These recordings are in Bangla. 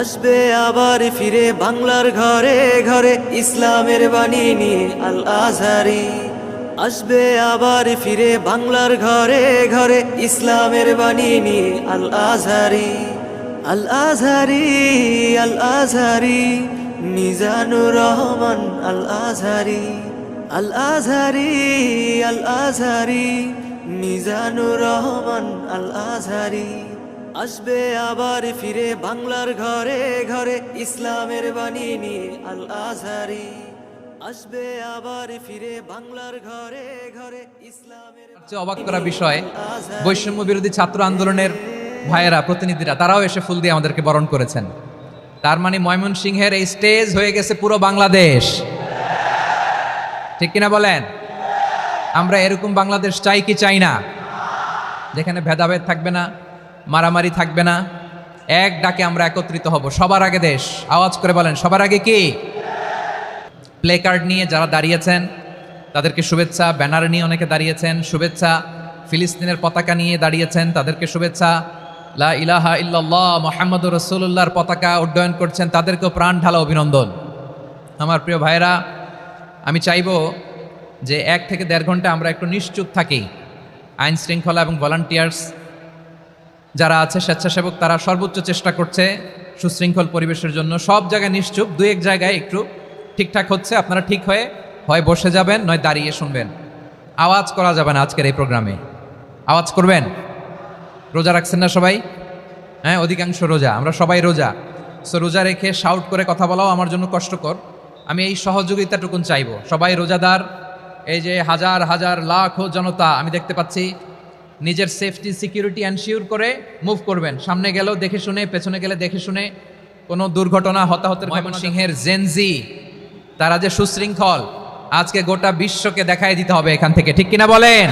আসবে আবার ফিরে বাংলার ঘরে ঘরে, ইসলামের বাণী নিয়ে আল আজহারি আসবে আবার ফিরে বাংলার ঘরে ঘরে, ইসলামের বাণী নিয়ে আল আজহারি আল আজহারি আল আজহারি মিজানুর রহমান আল আজহারি আল আজহারি আল আজহারি মিজানুর রহমান আল আজহারি আসবে আবার ফিরে বাংলার ঘরে ঘরে ইসলামের বাণী নিয়ে আল আজহারি আসবে আবার ফিরে বাংলার ঘরে ঘরে ইসলামের অবাক করা বিষয় বৈষম্য বিরোধী ছাত্র আন্দোলনের ভাইয়েরা প্রতিনিধিরা তারাও এসে ফুল দিয়ে আমাদেরকে বরণ করেছেন। তার মানে ময়মনসিংহের এই স্টেজ হয়ে গেছে পুরো বাংলাদেশ। ঠিক কিনা বলেন? আমরা এরকম বাংলাদেশ চাই কি চাই না? যেখানে ভেদাভেদ থাকবে না, মারামারি থাকবে না, এক ডাকে আমরা একত্রিত হব। সবার আগে দেশ। আওয়াজ করে বলেন, সবার আগে কি? প্লে কার্ড নিয়ে যারা দাঁড়িয়েছেন, তাদেরকে শুভেচ্ছা। ব্যানার নিয়ে অনেকে দাঁড়িয়েছেন, শুভেচ্ছা। ফিলিস্তিনের পতাকা নিয়ে দাঁড়িয়েছেন, তাদেরকে শুভেচ্ছা। লা ইলাহা ইল্লাল্লাহ মোহাম্মদ রসুল্লাহর পতাকা উড্ডয়ন করছেন, তাদেরকেও প্রাণ ঢালা অভিনন্দন। আমার প্রিয় ভাইরা আমি চাইব যে এক থেকে দেড় ঘণ্টা আমরা একটু নিশ্চুপ থাকি। আইন শৃঙ্খলা এবং ভলান্টিয়ার্স যারা আছে, স্বেচ্ছাসেবক, তারা সর্বোচ্চ চেষ্টা করছে সুশৃঙ্খল পরিবেশের জন্য। সব জায়গায় নিশ্চুপ, দু এক জায়গায় একটু ঠিকঠাক হচ্ছে, আপনারা ঠিক হয়ে, হয় বসে যাবেন, নয় দাঁড়িয়ে শুনবেন। আওয়াজ করা যাবে না আজকের এই প্রোগ্রামে। আওয়াজ করবেন? রোজা রাখছেন না সবাই? হ্যাঁ অধিকাংশ রোজা, আমরা সবাই রোজা। সো রোজা রেখে শাউট করে কথা বলাও আমার জন্য কষ্টকর। আমি এই সহযোগিতাটুকুন চাইব। সবাই রোজাদার এই যে হাজার হাজার লাখো জনতা আমি দেখতে পাচ্ছি নিজের সেফটি সিকিউরিটি এনশিওর করে মুভ করবেন। সামনে গেলেও দেখে শুনে পেছনে গেলে দেখে শুনে কোনো দুর্ঘটনা হতাহতের ময়মনসিংহের জেনজি তারা যে সুশৃঙ্খল আজকে গোটা বিশ্বকে দেখাই দিতে হবে এখান থেকে। ঠিক কিনা বলেন?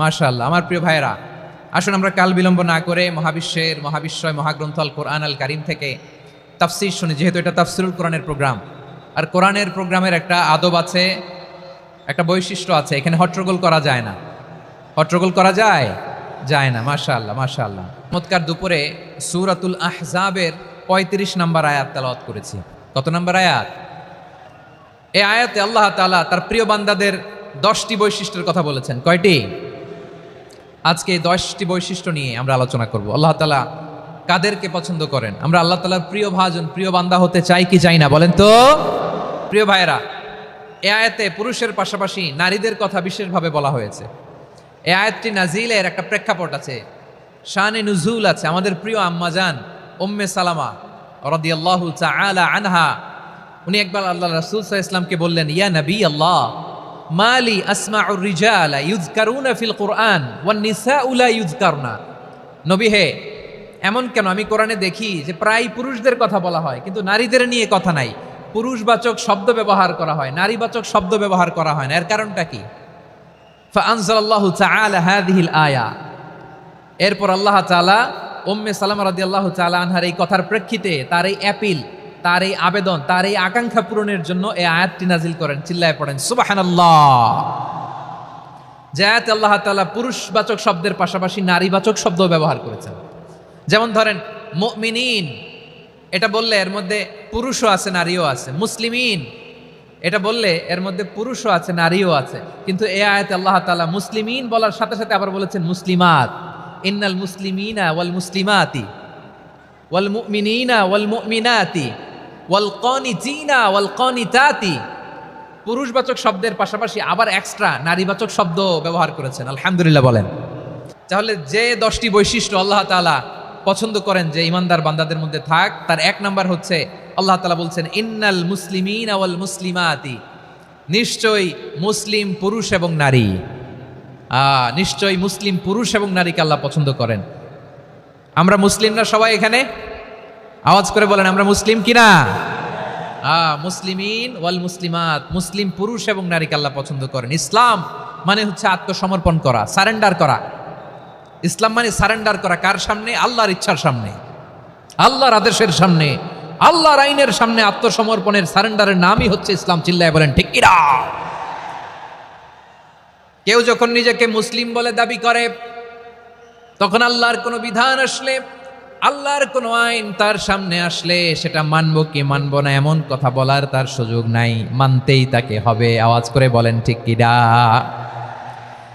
মাশাল্লাহ আমার প্রিয় ভাইয়েরা আসুন আমরা কাল বিলম্ব না করে মহাবিশ্বের মহাবিশ্বয় মহাগ্রন্থ আল কোরআন আল কারিম থেকে তাফসির শুনি, যেহেতু এটা তাফসিরুল কোরআনের প্রোগ্রাম। আর কোরআনের প্রোগ্রামের একটা আদব আছে, একটা বৈশিষ্ট্য আছে, এখানে হট্টগোল করা যায় না। হট্টগোল করা যায়? যায় না, মাশাআল্লাহ মাশাআল্লাহ। চমৎকার দুপুরে সুরাতুল আহজাবের পঁয়ত্রিশ নম্বর আয়াত তেলাওয়াত করেছি। কত নম্বর আয়াত? এই আয়াতে আল্লাহ তাআলা তার প্রিয় বান্দাদের দশটি বৈশিষ্ট্যের কথা বলেছেন। কয়টি? আজকে এই দশটি বৈশিষ্ট্য নিয়ে আমরা আলোচনা করব। আল্লাহ তালা কাদেরকে পছন্দ করেন? আমরা আল্লাহ তালার প্রিয় ভাজন প্রিয় বান্দা হতে চাই কি চাই না, বলেন তো? প্রিয় ভাইয়েরা, এ আয়াতে পুরুষের পাশাপাশি নারীদের কথা বিশেষভাবে বলা হয়েছে। এ আয়াতটি নাজিলের একটা প্রেক্ষাপট আছে। শানে নুজুল আছে। আমাদের প্রিয় আম্মাজান উম্মে সালামা রদিয়াল্লাহু তাআলা আনহা, উনি একবার আল্লাহ রাসূল আলাইহি ইসলামকে বললেন, ইয়া নবী আল্লাহ মালি আসমাউর রিজালা ইউজকারুনা ফিল কোরআন ওয়ান নিসাউ লা ইউজকারনা নবী হে এমন কেন? আমি কোরআনে দেখি যে প্রায় পুরুষদের কথা বলা হয়, কিন্তু নারীদের নিয়ে কথা নাই। পুরুষবাচক শব্দ ব্যবহার করা হয়, নারীবাচক শব্দ ব্যবহার করা হয় না। এর কারণটা কি? আয়া। এরপর আল্লাহ তাআলা উম্মে সালামা রাদিয়াল্লাহু তাআলা আনহার এই কথার প্রেক্ষিতে তার এই অ্যাপিল, তার এই আবেদন, তার এই আকাঙ্ক্ষা পূরণের জন্য এই আয়াতটি নাজিল করেন। চিল্লায় পড়েন, সুবহানাল্লাহ। যে আয়াতে আল্লাহ তাআলা পুরুষবাচক শব্দের পাশাপাশি নারীবাচক শব্দ ব্যবহার করেছেন। যেমন ধরেন, মুমিনিন, এটা বললে এর মধ্যে পুরুষও আছে, নারীও আছে। মুসলিমিন, এটা বললে এর মধ্যে পুরুষও আছে, নারীও আছে। কিন্তু এ আয়াতে আল্লাহ তাআলা মুসলিমিন বলার সাথে সাথে আবার বলেছেন মুসলিমাত। ইন্নাল মুসলিমিনা ওয়াল মুসলিমাতি, ওয়াল মুমিনিনা ওয়াল মুমিনাতি, ওয়াল কনিতিনা ওয়াল কনিতাতি। পুরুষবাচক শব্দের পাশাপাশি আবার এক্সট্রা নারীবাচক শব্দ ব্যবহার করেছেন। আলহামদুলিল্লাহ বলেন। তাহলে যে দশটি বৈশিষ্ট্য আল্লাহ তাআলা পছন্দ করেন যে ইমানদার বান্দাদের মধ্যে থাক, তার এক নাম্বার হচ্ছে, আল্লাহ তাআলা বলছেন, ইন্নাল মুসলিমিন ওয়াল মুসলিমাতি। নিশ্চয়ই মুসলিম পুরুষ এবং নারী। নিশ্চয়ই মুসলিম পুরুষ এবং নারীকে আল্লাহ পছন্দ করেন। আমরা মুসলিমরা সবাই এখানে? আওয়াজ করে বলেন, আমরা মুসলিম কিনা মুসলিমিন ওয়াল মুসলিমাত, মুসলিম পুরুষ এবং নারীকে আল্লাহ পছন্দ করেন। ইসলাম মানে হচ্ছে আত্মসমর্পণ করা, সারেন্ডার করা। ইসলাম মানে সারেন্ডার করা কার সামনে? আল্লাহর ইচ্ছার সামনে। আল্লাহর আদেশের সামনে। আল্লাহর আইনের সামনে আত্মসমর্পণের সারেন্ডারের নামই হচ্ছে ইসলাম, চিল্লায় বলেন, ঠিক কেউ যখন নিজেকে মুসলিম বলে দাবি করে, তখন আল্লাহর কোনো বিধান আসলে, আল্লাহর কোনো আইন তার সামনে আসলে, সেটা মানব কি মানব না এমন কথা বলার তার সুযোগ নাই। মানতেই তাকে হবে, আওয়াজ করে বলেন, ঠিক কিনা?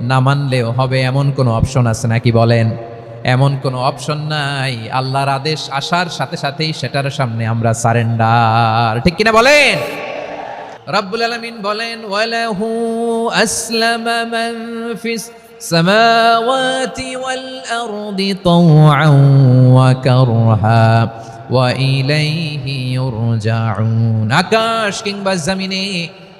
না মানলেও হবে এমন কোনো অপশন আছে নাকি বলেন এমন কোনো অপশন নাই আল্লাহর আদেশ আসার সাথে সাথেই সেটার সামনে আমরা সারেন্ডার ঠিক কিনা বলেন রব্বুল আলমিন বলেন ওয়ালাহু আসলামা মান ফিস السماوات والأرض طوعا وكرها وإليه يرجعون আকাশ কিংবা জমিনে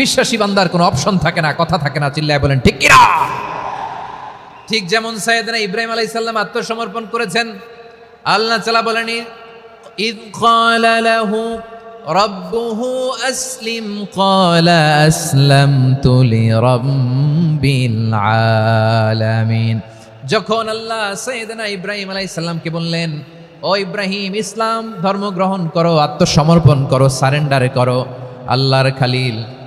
বিশ্বাসী বান্দার কোনো অপশন থাকে না কথা থাকে না চিল্লায় বলেন ঠিক কিনা ঠিক যেমন সাইয়েদনা ইব্রাহিম আলাইহিস সালাম আত্মসমর্পণ করেছেন আল্লাহ তাআলা বলেন ইদ ক্বালা লাহু ربه أسلم قال أسلمت لرب العالمين যখন আল্লাহ সৈয়দনা ইব্রাহিম আলাইহিস সালামকে বললেন ও ইব্রাহিম ইসলাম ধর্ম গ্রহণ করো আত্মসমর্পণ করো সারেন্ডার করো আল্লাহর খালিল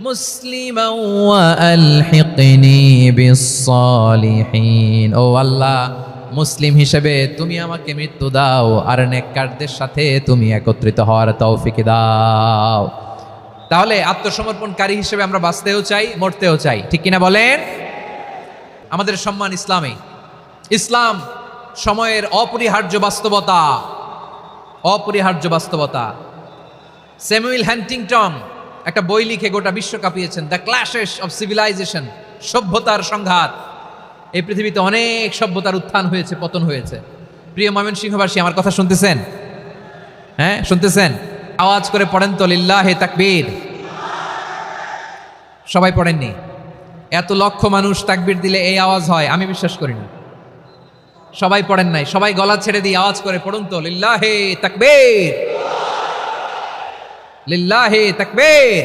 মুসলিমা আলহিকনি ও আল্লাহ, মুসলিম হিসেবে তুমি আমাকে মৃত্যু দাও আর নেককারদের সাথে তুমি একত্রিত হওয়ার তৌফিক দাও। তাহলে আত্মসমর্পণকারী হিসেবে আমরা বাঁচতেও চাই, মরতেও চাই। ঠিক কিনা বলেন? আমাদের সম্মান ইসলামে। ইসলাম সময়ের অপরিহার্য বাস্তবতা। অপরিহার্য বাস্তবতা। স্যামুয়েল হ্যান্টিংটন একটা বই লিখে গোটা বিশ্ব কাঁপিয়েছেন। দ্য ক্লাশেস অফ সিভিলাইজেশন সভ্যতার সংঘাত। এই পৃথিবীতে অনেক সভ্যতার উত্থান হয়েছে, পতন হয়েছে। প্রিয় ময়মন সিংহবাসী আমার কথা শুনতেছেন? হ্যাঁ শুনতেছেন? আওয়াজ করে পড়েন তো, লিল্লাহে তাকবীর। সবাই পড়েননি? এত লক্ষ মানুষ তাকবীর দিলে এই আওয়াজ হয়, আমি বিশ্বাস করি না। সবাই পড়েন নাই, সবাই গলা ছেড়ে দিয়ে আওয়াজ করে পড়ুন তো, লিল্লাহে তাকবীর। লিল্লাহে তাকবীর।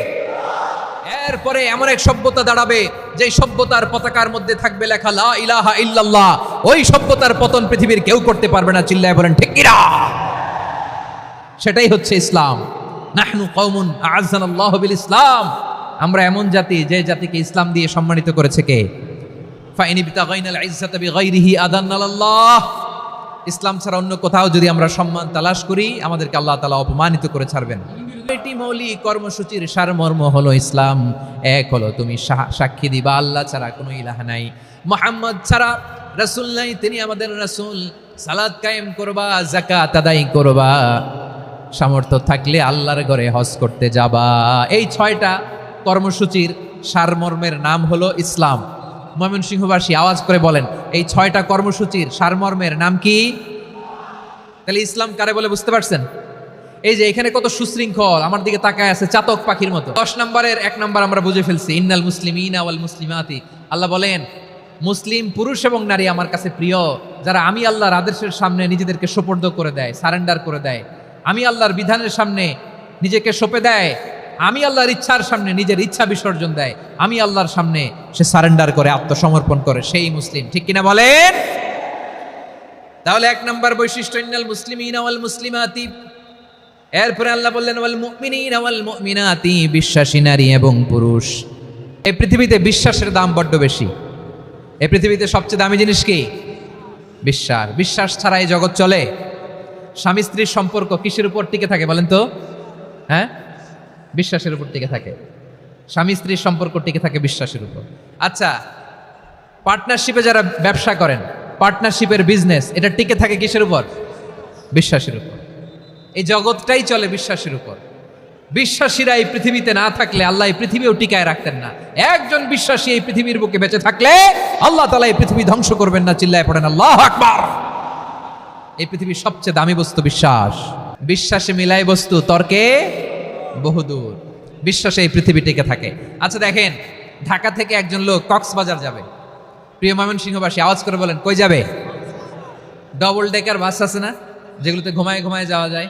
এরপরে এমন এক সভ্যতা দাঁড়াবে যে সভ্যতার পতাকার মধ্যে থাকবে লেখা লা ইলাহা ইল্লাল্লাহ। ওই সভ্যতার পতন পৃথিবীর কেউ করতে পারবে না, চিল্লায় বলেন, ঠিক কিনা সেটাই হচ্ছে ইসলাম। নাহনু কওমুন আ'আজ্জানাল্লাহু বিল ইসলাম। আমরা এমন জাতি, যে জাতিকে ইসলাম দিয়ে সম্মানিত করেছে কে? ফাইনি বিতাগাইনাল ইজ্জাতা বিগাইরিহি আদান্নাল্লাহ ইসলাম ছাড়া অন্য কোথাও যদি আমরা সম্মান তালাশ করি, আমাদেরকে আল্লাহ তাআলা অপমানিত করে ছাড়বেন। এটি মৌলিক কর্মসূচির সারমর্ম হলো ইসলাম। এক হলো তুমি সাক্ষী দিবা, আল্লাহ ছাড়া কোনো ইলাহ নাই। মোহাম্মদ ছাড়া রাসূল নাই, তিনি আমাদের রাসূল। সালাত কায়েম করবা জাকাত আদায় করবা। সামর্থ্য থাকলে আল্লাহর ঘরে হজ করতে যাবা। এই ছয়টা কর্মসূচির সারমর্মের নাম হলো ইসলাম। ময়মনসিংহবাসী, আওয়াজ করে বলেন, এই ছয়টা কর্মসূচির সারমর্মের নাম কি? তাহলে ইসলাম কারে বলে বুঝতে পারছেন? এই যে এখানে কত সুশৃঙ্খল, আমার দিকে তাকায় আছে চাতক পাখির মতো। দশ নম্বরের এক নম্বর আমরা বুঝে ফেলছি, ইন্নাল মুসলিমিন আওয়াল মুসলিমাতি। আল্লাহ বলেন, মুসলিম, পুরুষ এবং নারী আমার কাছে প্রিয়, যারা আমি আল্লাহর আদেশের সামনে নিজেদেরকে সোপর্দ করে দেয়, সারেন্ডার করে দেয়। আমি আল্লাহর বিধানের সামনে নিজেকে সঁপে দেয়। আমি আল্লাহর ইচ্ছার সামনে নিজের ইচ্ছা বিসর্জন দেয়। আমি আল্লাহর সামনে সে সারেন্ডার করে, আত্মসমর্পণ করে, সেই মুসলিম। ঠিক কিনা বলেন? তাহলে এক নম্বর বৈশিষ্ট্য, ইন্নাল মুসলিম মুসলিমিন ওয়াল মুসলিমাতি। এরপরে আল্লাহ বললেন, ওয়াল মুমিনিন ওয়াল মুমিনাতি, বিশ্বাসী নারী এবং পুরুষ। এই পৃথিবীতে বিশ্বাসের দাম বড্ড বেশি। এই পৃথিবীতে সবচেয়ে দামি জিনিস কি? বিশ্বাস। বিশ্বাস ছাড়া এই জগৎ চলে? স্বামী স্ত্রীর সম্পর্ক কিসের উপর টিকে থাকে বলেন তো? হ্যাঁ? বিশ্বাসের উপর টিকে থাকে। স্বামী স্ত্রীর সম্পর্ক টিকে থাকে বিশ্বাসের উপর। আচ্ছা পার্টনারশিপে যারা ব্যবসা করেন পার্টনারশিপের বিজনেস এটা টিকে থাকে কিসের উপর? বিশ্বাসের উপর। এই জগৎটাই চলে বিশ্বাসের উপর। বিশ্বাসীরা এই পৃথিবীতে না থাকলে আল্লাহ এই পৃথিবীও টিকায় রাখতেন না। একজন বিশ্বাসী এই পৃথিবীর বুকে বেঁচে থাকলে আল্লাহ তালা এই পৃথিবী ধ্বংস করবেন না, চিল্লায় পড়েন, আল্লাহ আকবার! এই পৃথিবীর সবচেয়ে দামি বস্তু বিশ্বাস। বিশ্বাসে মিলাই বস্তু, তর্কে বহুদূর বিশ্বাসে এই পৃথিবী টিকে থাকে। আচ্ছা দেখেন, ঢাকা থেকে একজন লোক কক্সবাজার যাবে। প্রিয় ময়মন সিংহবাসী আওয়াজ করে বলেন, কই যাবে? ডবল ডেকার বাস আছে না, যেগুলোতে ঘুমায় ঘুমায় যাওয়া যায়।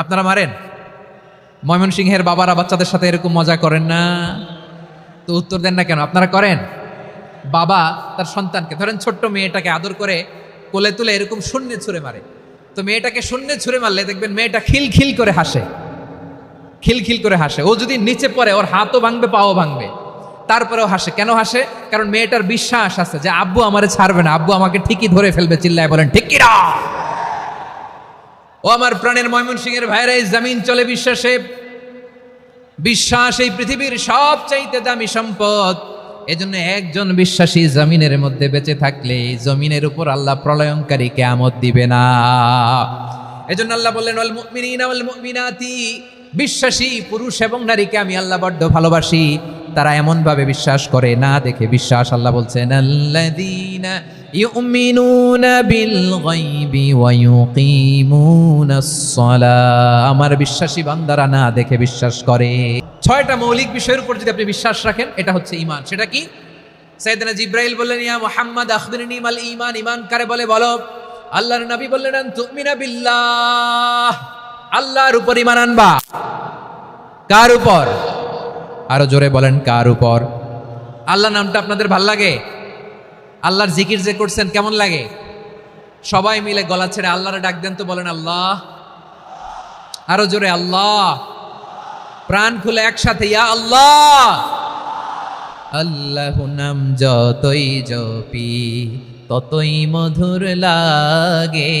আপনারা মারেন? ময়মনসিংহের বাবারা বাচ্চাদের সাথে এরকম মজা করেন না। তো উত্তর দেন না কেন? আপনারা করেন? বাবা তার সন্তানকে, ধরেন ছোট্ট মেয়েটাকে আদর করে কোলে তুলে এরকম শূন্যে ছুঁড়ে মারে। তো মেয়েটাকে শূন্যে ছুঁড়ে মারলে দেখবেন মেয়েটা খিলখিল করে হাসে। খিলখিল করে হাসে। ও যদি নিচে পড়ে, ওর হাতও ভাঙবে, পাও ভাঙবে। তারপরেও হাসে। কেন হাসে? কারণ মেয়েটার বিশ্বাস আছে যে আব্বু আমারে ছাড়বে না। আব্বু আমাকে ঠিকই ধরে ফেলবে, চিল্লায় বলেন, ঠিকিরা! ও আমার প্রাণের ময়মনসিংহের ভাইরা এই জমিন চলে বিশ্বাসে। বিশ্বাস এই পৃথিবীর সবচাইতে দামি সম্পদ। এজন্য একজন বিশ্বাসী জমিনের মধ্যে বেঁচে থাকলে জমিনের উপর আল্লাহ প্রলয়ঙ্কারী কেয়ামত দিবে না। এজন্য আল্লাহ বললেন বিশ্বাসী পুরুষ এবং নারীকে আমি আল্লাহ বড্ড ভালোবাসি। তারা এমন ভাবে বিশ্বাস করে, না দেখে বিশ্বাস আল্লাহ বলছেন আমার বিশ্বাসী বান্দারা না দেখে বিশ্বাস করে। ছয়টা মৌলিক বিষয়ের উপর যদি আপনি বিশ্বাস রাখেন, এটা হচ্ছে ঈমান। সেটা কি? সাইয়েদনা জিব্রাইল বললেন, ইয়া মুহাম্মদ, আখবিরনি মাল ঈমান। ঈমান কারে বলে, বলো, আল্লাহর নবী বললেন তুমিনা বিল্লাহ। আল্লাহর উপর ঈমান আনবা। কার উপর? আরও জোরে বলেন, কার উপর? আল্লাহ নামটা আপনাদের ভালো লাগে? আল্লাহর জিকির যে করছেন কেমন লাগে? সবাই মিলে গলা ছেড়ে আল্লাহর ডাক দেন তো বলেন, আল্লাহ। আরও জোরে, আল্লাহ। প্রাণ খুলে একসাথে, ইয়া আল্লাহ। আল্লাহ নাম যতই জপি, ততই মধুর লাগে।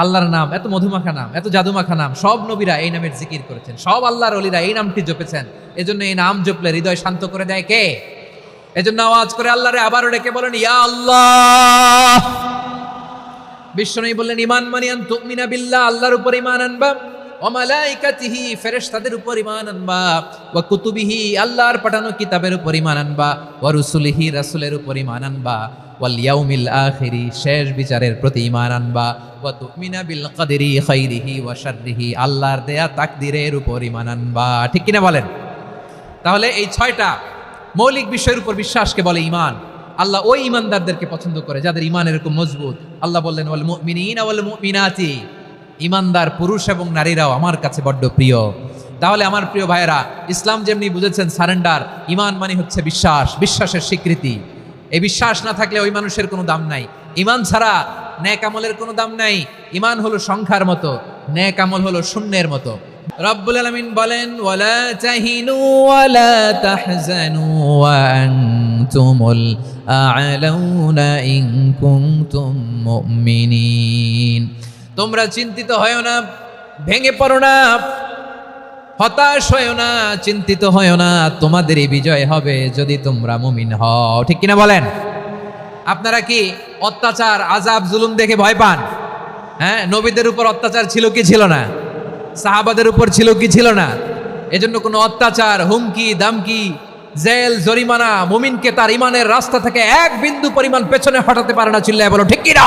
আল্লাহর নাম, এত মধুমাখা নাম, এত জাদুমাখা নাম, সব নবীরা এই নামের জিকির করেছেন। সব আল্লাহর অলিরা এই নামটি জপেছেন। এজন্য এই নাম জপলে হৃদয় শান্ত করে দেয় কে? এজন্য আওয়াজ করে আল্লাহরে আবারও ডেকে বলেন, ইয়া আল্লাহ! বিশ্বনবী বললেন, ইমান মানিয়ান তুমিনা বিল্লাহ, আল্লাহর উপর ইমান আনবা। ও মালাইকাতিহি ফেরেশতাদের উপর ইমান আনবা। ওয়া কুতুবিহি, আল্লাহর পাঠানো কিতাবের উপর ইমান আনবা। ওয়া রুসুলিহি, রাসূলের উপর ইমান আনবা। ওয়াল ইয়াউমিল আখিরি, শেষ বিচারের প্রতি ইমান আনবা। ওয়া তুমিনা বিল কদরি খাইরিহি ওয়া শাররিহি, আল্লাহর দেয়া তাকদিরের উপর ইমান আনবা। ঠিক কিনা বলেন? তাহলে এই ছয়টা মৌলিক বিষয়ের উপর বিশ্বাসকে বলে ইমান আল্লাহ ওই ইমানদারদেরকে পছন্দ করে, যাদের ইমান এরকম মজবুত। আল্লাহ বললেন, ওয়াল মুমিনিনা ওয়াল মুমিনাতি। ইমানদার পুরুষ এবং নারীরাও আমার কাছে বড্ড প্রিয়। তাহলে আমার প্রিয় ভাইয়েরা, ইসলাম যেমনি বুঝেছেন, সারেন্ডার, ইমান মানে হচ্ছে বিশ্বাস, বিশ্বাসের স্বীকৃতি। এই বিশ্বাস না থাকলে ওই মানুষের কোনো দাম নাই। ইমান ছাড়া ন্যাক আমলের কোনো দাম নাই। ইমান হলো সংখ্যার মতো, ন্যাক আমল হলো শূন্যের মতো। রব্বুল আলামিন বলেন, ওয়ালা তাহিনু ওয়ালা তাহজানু আনতুমুল আ'লাউনা তোমরা চিন্তিত হয়ো না, ভেঙে পড়ো না, হতাশ হয়েও না, চিন্তিত হয়েও না, তোমাদেরই বিজয় হবে যদি তোমরা মুমিন হও। ঠিক কিনা বলেন? আপনারা কি অত্যাচার আজাব জুলুম দেখে ভয় পান? হ্যাঁ নবীদের উপর অত্যাচার ছিল কি ছিল না? সাহাবাদের উপর ছিল কি ছিল না? এজন্য কোনো অত্যাচার, হুমকি, দামকি, জেল, জরিমানা, মুমিনকে তার ইমানের রাস্তা থেকে এক বিন্দু পরিমাণ পেছনে হটাতে পারে না, চিল্লায় বলো, ঠিক কিনা?